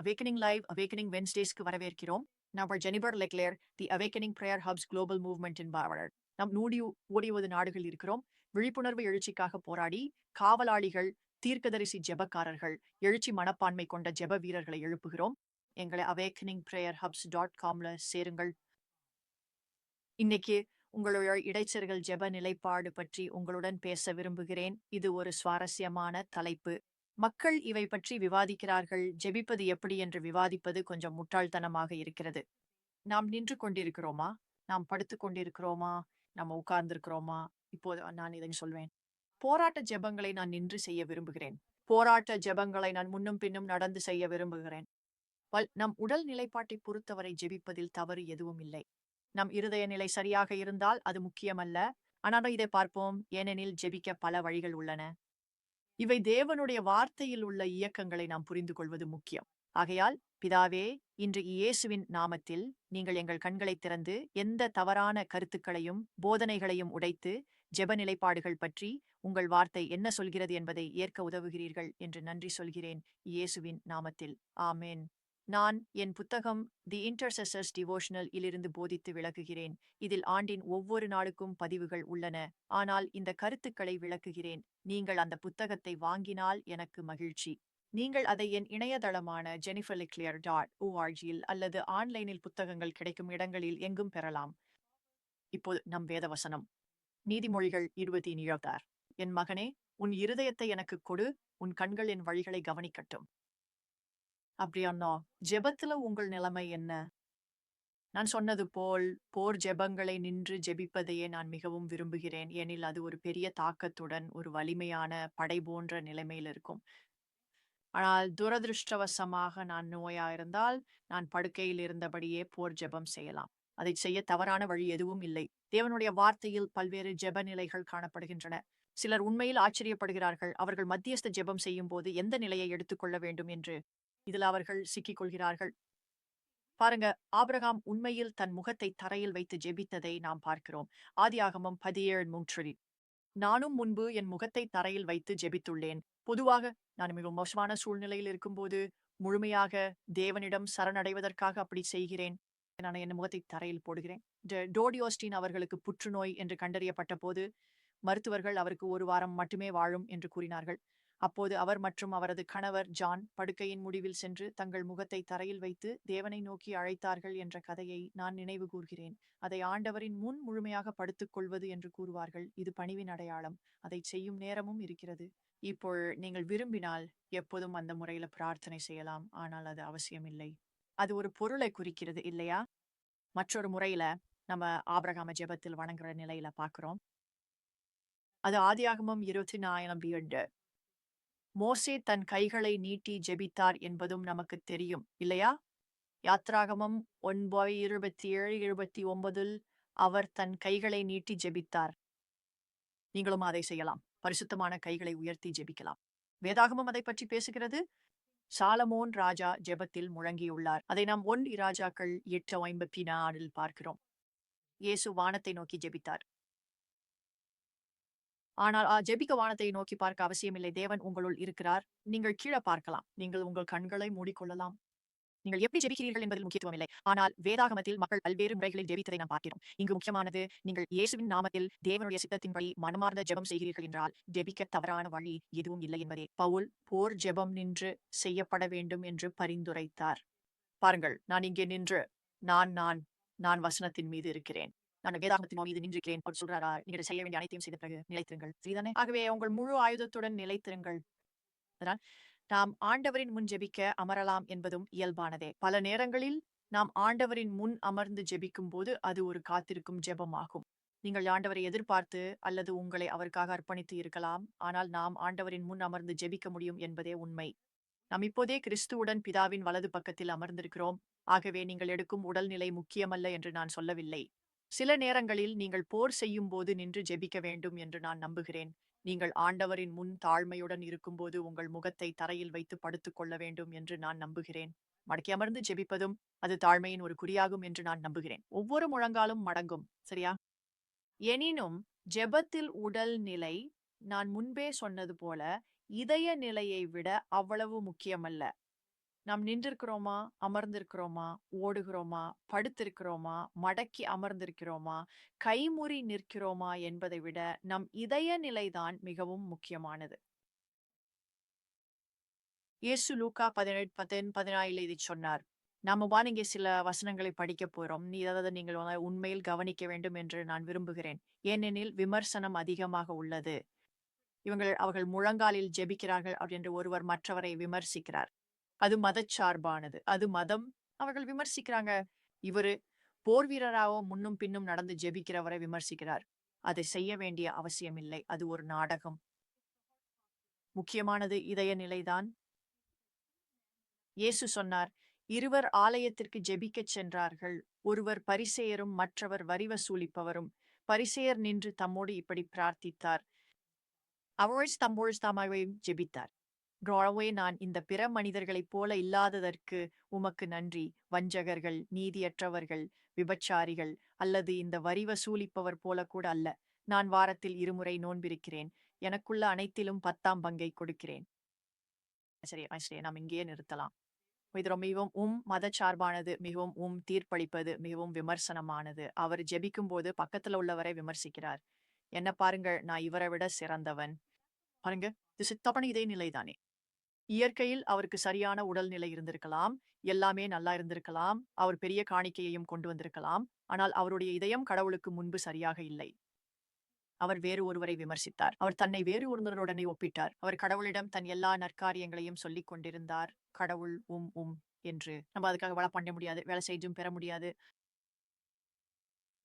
Awakening live awakening வென்ஸ்டேஸ்க்கு வரவேற்கிறோம். நம்ம Jennifer LeClaire the awakening prayer hubs global movement என்பவர் நம் நூடி ஓடிவது நாடுகள் இருக்கிறோம். விழிப்புணர்வு எழுச்சிக்காக போராடி காவலாளிகள் தீர்க்கதரிசி ஜெபக்காரர்கள் எழுச்சி மனப்பான்மை கொண்ட ஜெப வீரர்களை எழுப்புகிறோம். எங்களை அவேக்கனிங் பிரேயர் ஹப்ஸ் டாட் காம்ல சேருங்கள். இன்னைக்கு உங்களுடைய இடைச்சர்கள் ஜெப நிலைப்பாடு பற்றி உங்களுடன் பேச விரும்புகிறேன். இது ஒரு சுவாரஸ்யமான தலைப்பு. மக்கள் இவை பற்றி விவாதிக்கிறார்கள். ஜெபிப்பது எப்படி என்று விவாதிப்பது கொஞ்சம் முட்டாள்தனமாக இருக்கிறது. நாம் நின்று கொண்டிருக்கிறோமா? நாம் படுத்துக் கொண்டிருக்கிறோமா? நம்ம உட்கார்ந்திருக்கிறோமா? இப்போது நான் இதை சொல்வேன். போராட்ட ஜெபங்களை நான் நின்று செய்ய விரும்புகிறேன். போராட்ட ஜெபங்களை நான் முன்னும் பின்னும் நடந்து செய்ய விரும்புகிறேன். நம் உடல் நிலைப்பாட்டை பொறுத்தவரை ஜெபிப்பதில் தவறு எதுவும் இல்லை. நம் இருதய நிலை சரியாக இருந்தால் அது முக்கியமல்ல. ஆனாலும் இதை பார்ப்போம். ஏனெனில் ஜெபிக்க பல வழிகள் உள்ளன. இவை தேவனுடைய வார்த்தையில் உள்ள இயக்கங்களை நாம் புரிந்து கொள்வது முக்கியம். ஆகையால் பிதாவே இன்று இயேசுவின் நாமத்தில் நீங்கள் எங்கள் கண்களை திறந்து எந்த தவறான கருத்துக்களையும் போதனைகளையும் உடைத்து ஜெப நிலைப்பாடுகள் பற்றி உங்கள் வார்த்தை என்ன சொல்கிறது என்பதை ஏற்க உதவுகிறீர்கள் என்று நன்றி சொல்கிறேன். இயேசுவின் நாமத்தில். ஆமேன். நான் என் புத்தகம் தி இன்டர்செசர்ஸ் டிவோஷனல் இலிருந்து போதித்து விளக்குகிறேன். இதில் ஆண்டின் ஒவ்வொரு நாளுக்கும் பதிவுகள் உள்ளன. ஆனால் இந்த கருத்துக்களை விளக்குகிறேன். நீங்கள் அந்த புத்தகத்தை வாங்கினால் எனக்கு மகிழ்ச்சி. நீங்கள் அதை என் இணையதளமான ஜெனிஃபலிக்ளியர் டாட் ஓஆர்ஜியில் அல்லது ஆன்லைனில் புத்தகங்கள் கிடைக்கும் இடங்களில் எங்கும் பெறலாம். இப்போது நம் வேதவசனம். நீதிமொழிகள் இருபத்தி நிழத்தார் என் மகனே உன் இருதயத்தை எனக்கு கொடு. உன் கண்கள் என் வழிகளை கவனிக்கட்டும். அப்படியாண்ணா? ஜெபத்துல உங்கள் நிலைமை என்ன? நான் சொன்னது போல் போர் ஜெபங்களை நின்று ஜெபிப்பதையே நான் மிகவும் விரும்புகிறேன். எனில் அது ஒரு பெரிய தாக்கத்துடன் ஒரு வலிமையான படை போன்ற நிலைமையில் இருக்கும். ஆனால் துரதிருஷ்டவசமாக நான் நோயா இருந்தால் நான் படுக்கையில் இருந்தபடியே போர் ஜெபம் செய்யலாம். அதை செய்ய தவறான வழி எதுவும் இல்லை. தேவனுடைய வார்த்தையில் பல்வேறு ஜெப நிலைகள் காணப்படுகின்றன. சிலர் உண்மையில் ஆச்சரியப்படுகிறார்கள். அவர்கள் மத்தியஸ்த ஜெபம் செய்யும் போது எந்த நிலையை எடுத்துக்கொள்ள வேண்டும் என்று. இதில் அவர்கள் சிக்கிக் கொள்கிறார்கள் பாருங்க ஆபிரகாம் உண்மையில் தன் முகத்தை தரையில் வைத்து ஜெபித்ததை நாம் பார்க்கிறோம். ஆதியாகமம் பதினேழு மூன்றில் நானும் முன்பு என் முகத்தை தரையில் வைத்து ஜெபித்துள்ளேன். பொதுவாக நான் மிகவும் மோசமான சூழ்நிலையில் இருக்கும்போது முழுமையாக தேவனிடம் சரணடைவதற்காக அப்படி செய்கிறேன். நான் என் முகத்தை தரையில் போடுகிறேன். டோடியோஸ்டின் அவர்களுக்கு புற்றுநோய் என்று கண்டறியப்பட்ட போது மருத்துவர்கள் அவருக்கு ஒரு வாரம் மட்டுமே வாழும் என்று கூறினார்கள். அப்போது அவர் மற்றும் அவரது கணவர் ஜான் படுக்கையின் முடிவில் சென்று தங்கள் முகத்தை தரையில் வைத்து தேவனை நோக்கி அழைத்தார்கள் என்ற கதையை நான் நினைவு கூர்கிறேன். அதை ஆண்டவரின் முன் முழுமையாக படுத்துக் கொள்வது என்று கூறுவார்கள். இது பணிவின் அடையாளம். அதை செய்யும் நேரமும் இருக்கிறது. இப்போ நீங்கள் விரும்பினால் எப்போதும் அந்த முறையில பிரார்த்தனை செய்யலாம். ஆனால் அது அவசியமில்லை. அது ஒரு பொருளை குறிக்கிறது இல்லையா? மற்றொரு முறையில நம்ம ஆபிரகாம ஜெபத்தில் வணங்குற நிலையில பாக்குறோம் அது ஆதியாகமம் இருபத்தி நாயிரம் பீண்டு மோசே தன் கைகளை நீட்டி ஜெபித்தார் என்பதும் நமக்கு தெரியும் இல்லையா? யாத்ராகமம் ஒன்பது இருபத்தி ஏழு இருபத்தி ஒன்பதில் அவர் தன் கைகளை நீட்டி ஜெபித்தார். நீங்களும் அதை செய்யலாம். பரிசுத்தமான கைகளை உயர்த்தி ஜெபிக்கலாம். வேதாகமம் அதை பற்றி பேசுகிறது. சாலமோன் ராஜா ஜெபத்தில் முழங்கியுள்ளார். அதை நாம் ஒன் இராஜாக்கள் எட்டு ஐம்பத்தி நாலில் பார்க்கிறோம். இயேசு வானத்தை நோக்கி ஜெபித்தார். ஆனால் ஆ ஜெபிக்க வானத்தை நோக்கி பார்க்க அவசியமில்லை தேவன் உங்களுள் இருக்கிறார். நீங்கள் கீழே பார்க்கலாம். நீங்கள் உங்கள் கண்களை மூடிக்கொள்ளலாம். நீங்கள் எப்படி ஜெபிக்கிறீர்கள் என்பதில் முக்கியத்துவம் இல்லை. ஆனால் வேதாகமத்தில் மக்கள் பல்வேறு முறைகளில் ஜெபித்ததை நாம் பார்க்கிறோம். இங்கு முக்கியமானது நீங்கள் இயேசுவின் நாமத்தில் தேவனுடைய சித்தத்தின்படி மனமார்ந்த ஜெபம் செய்கிறீர்கள் என்றால் ஜெபிக்க தவறான வழி எதுவும் இல்லை என்பதே. பவுல் போர் ஜெபம் நின்று செய்யப்பட வேண்டும் என்று பரிந்துரைத்தார். பாருங்கள் நான் இங்கே நின்று நான் நான் நான் வசனத்தின் மீது இருக்கிறேன். நான் வேதாகமத்தின் மீது நின்றிருக்கிறேன் அவர் சொல்றாரா? நீங்கள் செய்ய வேண்டிய அனைத்தையும் செய்த பிறகு நிலைத்திருங்கள். சரிதானே ஆகவே உங்கள் முழு ஆயுதத்துடன் நிலைத்திருங்கள். அதனால் நாம் ஆண்டவரின் முன் ஜெபிக்க அமரலாம் என்பதும் இயல்பானதே. பல நேரங்களில் நாம் ஆண்டவரின் முன் அமர்ந்து ஜெபிக்கும் போது அது ஒரு காத்திருக்கும் ஜெபமாகும். நீங்கள் ஆண்டவரை எதிர்பார்த்து அல்லது உங்களை அவருக்காக அர்ப்பணித்து இருக்கலாம். ஆனால் நாம் ஆண்டவரின் முன் அமர்ந்து ஜெபிக்க முடியும் என்பதே உண்மை. நாம் இப்போதே கிறிஸ்துவுடன் பிதாவின் வலது பக்கத்தில் அமர்ந்திருக்கிறோம். ஆகவே நீங்கள் எடுக்கும் உடல்நிலை முக்கியமல்ல என்று நான் சொல்லவில்லை. சில நேரங்களில் நீங்கள் போர் செய்யும் போது நின்று ஜெபிக்க வேண்டும் என்று நான் நம்புகிறேன். நீங்கள் ஆண்டவரின் முன் தாழ்மையுடன் இருக்கும்போது உங்கள் முகத்தை தரையில் வைத்து படுத்துக் கொள்ள வேண்டும் என்று நான் நம்புகிறேன். மடக்கி அமர்ந்து ஜெபிப்பதும் அது தாழ்மையின் ஒரு குறியாகும் என்று நான் நம்புகிறேன். ஒவ்வொரு முழங்காலும் மடங்கும் சரியா? எனினும் ஜெபத்தில் உடல் நிலை நான் முன்பே சொன்னது போல இதய நிலையை விட அவ்வளவு முக்கியமல்ல. நாம் நின்றிருக்கிறோமா அமர்ந்திருக்கிறோமா ஓடுகிறோமா படுத்திருக்கிறோமா மடக்கி அமர்ந்திருக்கிறோமா கைமுறி நிற்கிறோமா என்பதை விட நம் இதய நிலைதான் மிகவும் முக்கியமானது. இயேசு லூக்கா பதினெட்டு பத்தன் பதினாயில இதை சொன்னார். நாம வா சில வசனங்களை படிக்க போறோம். நீ அதாவது நீங்கள் உண்மையில் கவனிக்க வேண்டும் என்று நான் விரும்புகிறேன். ஏனெனில் விமர்சனம் அதிகமாக உள்ளது. இவங்கள் அவர்கள் முழங்காலில் ஜெபிக்கிறார்கள் என்று ஒருவர் மற்றவரை விமர்சிக்கிறார். அது மதச்சார்பானது. அது மதம். அவர்கள் விமர்சிக்கிறாங்க. இவரு போர் வீரராவோ முன்னும் பின்னும் நடந்து ஜெபிக்கிறவரை விமர்சிக்கிறார். அதை செய்ய வேண்டிய அவசியமில்லை அது ஒரு நாடகம். முக்கியமானது இதய நிலைதான். இயேசு சொன்னார் இருவர் ஆலயத்திற்கு ஜெபிக்கச் சென்றார்கள். ஒருவர் பரிசெயரும் மற்றவர் வரி வசூலிப்பவரும். பரிசெயர் நின்று தம்மோடு இப்படி பிரார்த்தித்தார். அவள் தம்மோடு தமாவையும் ஜெபித்தார். க்ராவே நான் இந்த பிற மனிதர்களைப் போல இல்லாததற்கு உமக்கு நன்றி. வஞ்சகர்கள் நீதியற்றவர்கள் விபச்சாரிகள் அல்லது இந்த வரி வசூலிப்பவர் போல கூட அல்ல. நான் வாரத்தில் இருமுறை நோன்பிருக்கிறேன். எனக்குள்ள அனைத்திலும் பத்தாம் பங்கை கொடுக்கிறேன். சரி சரி நாம் இங்கேயே நிறுத்தலாம். இது மிகவும் உம் மதச்சார்பானது மிகவும் உம் தீர்ப்பளிப்பது மிகவும் விமர்சனமானது. அவர் ஜெபிக்கும் போது பக்கத்துல உள்ளவரை விமர்சிக்கிறார். என்ன பாருங்கள் நான் இவரை விட சிறந்தவன். பாருங்க இது சித்தப்பன இதே நிலைதானே? இயற்கையில் அவருக்கு சரியான உடல்நிலை இருந்திருக்கலாம். எல்லாமே நல்லா இருந்திருக்கலாம். அவர் பெரிய காணிக்கையையும் கொண்டு வந்திருக்கலாம். ஆனால் அவருடைய இதயம் கடவுளுக்கு முன்பு சரியாக இல்லை. அவர் வேறு ஒருவரை விமர்சித்தார். அவர் தன்னை வேறு ஒருவருடனே ஒப்பிட்டார். அவர் கடவுளிடம் தன் எல்லா நற்காரியங்களையும் சொல்லிக் கொண்டிருந்தார். கடவுள் உம் உம் என்று. நம்ம அதுக்காக வேலை பண்ண முடியாது. வேலை செய்தும் பெற முடியாது.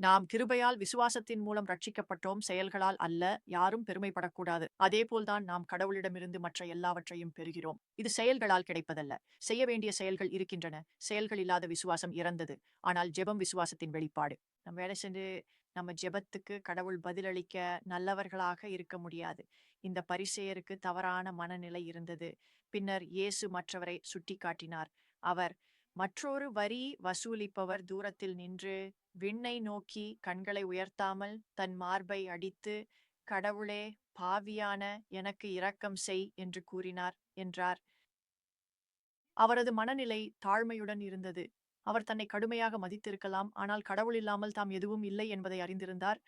நாம் கிருபையால் விசுவாசத்தின் மூலம் ரட்சிக்கப்பட்டோம். செயல்களால் அல்ல யாரும் பெருமைப்படக்கூடாது. அதேபோல்தான் நாம் கடவுளிடமிருந்து மற்ற எல்லாவற்றையும் பெறுகிறோம். இது செயல்களால் கிடைப்பதல்ல. செய்ய வேண்டிய செயல்கள் இருக்கின்றன. செயல்கள் இல்லாத விசுவாசம் இறந்தது. ஆனால் ஜெபம் விசுவாசத்தின் வெளிப்பாடு. நம்ம வேலை சென்று நம்ம ஜெபத்துக்கு கடவுள் பதிலளிக்க நல்லவர்களாக இருக்க முடியாது. இந்த பரிசெயருக்கு தவறான மனநிலை இருந்தது. பின்னர் இயேசு மற்றவரை சுட்டி காட்டினார் அவர் மற்றொரு வரி வசூலிப்பவர் தூரத்தில் நின்று விண்ணை நோக்கி கண்களை உயர்த்தாமல் தன் மார்பை அடித்து கடவுளே பாவியான எனக்கு இரக்கம் செய் என்று கூறினார் என்றார். அவரது மனநிலை தாழ்மையுடன் இருந்தது. அவர் தன்னை கடுமையாக மதித்திருக்கலாம் ஆனால் கடவுள் இல்லாமல் தாம் எதுவும் இல்லை என்பதை அறிந்திருந்தார்.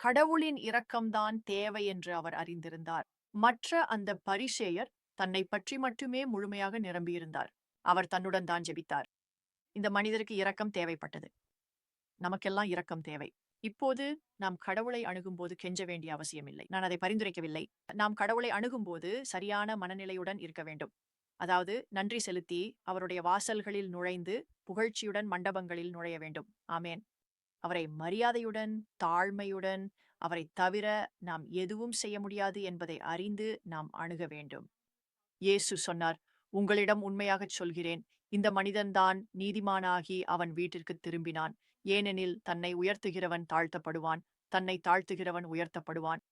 கடவுளின் இரக்கம்தான் தேவை என்று அவர் அறிந்திருந்தார். மற்ற அந்த பரிசேயர் தன்னை பற்றி மட்டுமே முழுமையாக நிரம்பியிருந்தார். அவர் தன்னுடன் தான் ஜெபித்தார். இந்த மனிதருக்கு இரக்கம் தேவைப்பட்டது. நமக்கெல்லாம் இரக்கம் தேவை. இப்போது நாம் கடவுளை அணுகும்போது கெஞ்ச வேண்டிய அவசியமில்லை நான் அதை பரிந்துரைக்கவில்லை. நாம் கடவுளை அணுகும்போது சரியான மனநிலையுடன் இருக்க வேண்டும். அதாவது நன்றி செலுத்தி அவருடைய வாசல்களில் நுழைந்து புகழ்ச்சியுடன் மண்டபங்களில் நுழைய வேண்டும். ஆமேன். அவரை மரியாதையுடன் தாழ்மையுடன் அவரை தவிர நாம் எதுவும் செய்ய முடியாது என்பதை அறிந்து நாம் அணுக வேண்டும். இயேசு சொன்னார் உங்களிடம் உண்மையாகச் சொல்கிறேன். இந்த மனிதன்தான் நீதிமானாகி அவன் வீட்டிற்கு திரும்பினான். ஏனெனில் தன்னை உயர்த்துகிறவன் தாழ்த்தப்படுவான். தன்னை தாழ்த்துகிறவன் உயர்த்தப்படுவான்.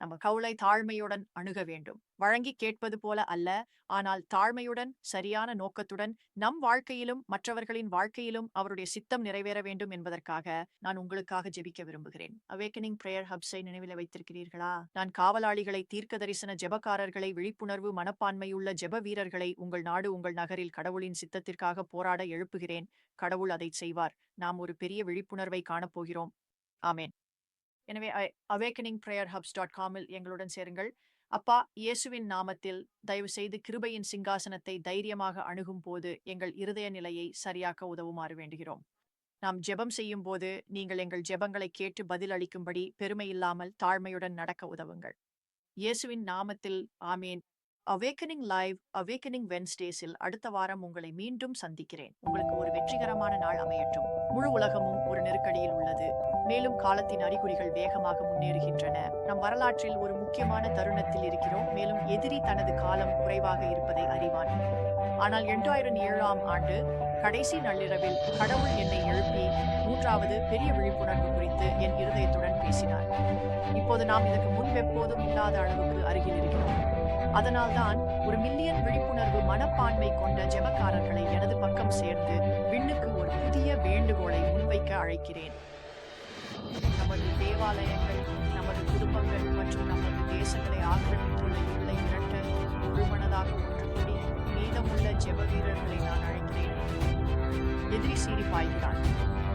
நம்ம கவுளை தாழ்மையுடன் அணுக வேண்டும். வழங்கி கேட்பது போல அல்ல ஆனால் தாழ்மையுடன் சரியான நோக்கத்துடன் நம் வாழ்க்கையிலும் மற்றவர்களின் வாழ்க்கையிலும் அவருடைய சித்தம் நிறைவேற வேண்டும் என்பதற்காக நான் உங்களுக்காக ஜெபிக்க விரும்புகிறேன். அவேக்கனிங் பிரேயர் ஹப்ஸை நினைவில் வைத்திருக்கிறீர்களா? நான் காவலாளிகளை தீர்க்க தரிசன ஜெபக்காரர்களை விழிப்புணர்வு மனப்பான்மையுள்ள ஜெப வீரர்களை உங்கள் நாடு உங்கள் நகரில் கடவுளின் சித்தத்திற்காக போராட எழுப்புகிறேன். கடவுள் அதை செய்வார். நாம் ஒரு பெரிய விழிப்புணர்வை காணப்போகிறோம். ஆமேன். எனவே அவேக்கனிங் ப்ரேயர் ஹப்ஸ் டாட் காமில் எங்களுடன் சேருங்கள். அப்பா இயேசுவின் நாமத்தில் தயவு செய்து கிருபையின் சிங்காசனத்தை தைரியமாக அணுகும் போது எங்கள் இருதய நிலையை சரியாக்க உதவுமாறு வேண்டுகிறோம். நாம் ஜெபம் செய்யும் போது நீங்கள் எங்கள் ஜெபங்களை கேட்டு பதில் அளிக்கும்படி பெருமை இல்லாமல் தாழ்மையுடன் நடக்க உதவுங்கள். இயேசுவின் நாமத்தில் ஆமேன். அவேக்கனிங் லைவ் அவேக்கனிங் வென்ஸ்டேஸில் அடுத்த வாரம் உங்களை மீண்டும் சந்திக்கிறேன். உங்களுக்கு ஒரு வெற்றிகரமான நாள் அமையட்டும். முழு உலகமும் நெருக்கடியில் உள்ளது. மேலும் காலத்தின் அறிகுறிகள் வேகமாக முன்னேறுகின்றன. நம் வரலாற்றில் ஒரு முக்கியமான தருணத்தில் இருக்கிறோம். மேலும் எதிரி தனது காலம் குறைவாக இருப்பதை அறிவான். ஆனால் இரண்டாயிரம் ஏழாம் ஆண்டு கடைசி நள்ளிரவில் கடவுள் என்னை எழுப்பி மூன்றாவது பெரிய விழிப்புணர்வு குறித்து என் இருதயத்துடன் பேசினார். இப்போது நாம் இதற்கு முன்பெப்போதும் இல்லாத அளவுக்கு அருகில் இருக்கிறோம். அதனால்தான் ஒரு மில்லியன் விழிப்புணர்வு மனப்பான்மை கொண்ட ஜெபக்காரர்களை எனது பக்கம் சேர்த்து விண்ணுக்கு ஒரு புதிய வேண்டுகோளை முன்வைக்க அழைக்கிறேன். நமது தேவாலயங்கள் நமது குடும்பங்கள் மற்றும் நமது தேசங்களை ஆக்கிரமித்துள்ள இருளை விரட்ட முழுமனதாக ஒன்று மீதமுள்ள ஜெப வீரர்களை நான் அழைக்கிறேன். எதிரி சீறி பாய்கிறான்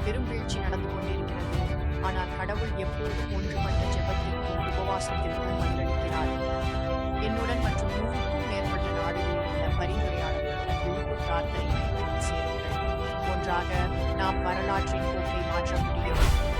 பெரும் வீழ்ச்சி நடந்து கொண்டிருக்கிறது. ஆனால் கடவுள் எப்போதும் ஒன்றுபட்ட ஜெபத்திற்கும் உபவாசத்திற்கும் பதிலளிக்கிறார் என்னுடன் மற்றும் நூறுக்கும் மேற்பட்ட நாடுகளில் உள்ள பரிந்துரையாளர்கள் பிரார்த்தனை ஒன்றாக நாம் வரலாற்றின் போக்கை மாற்ற முடியும்.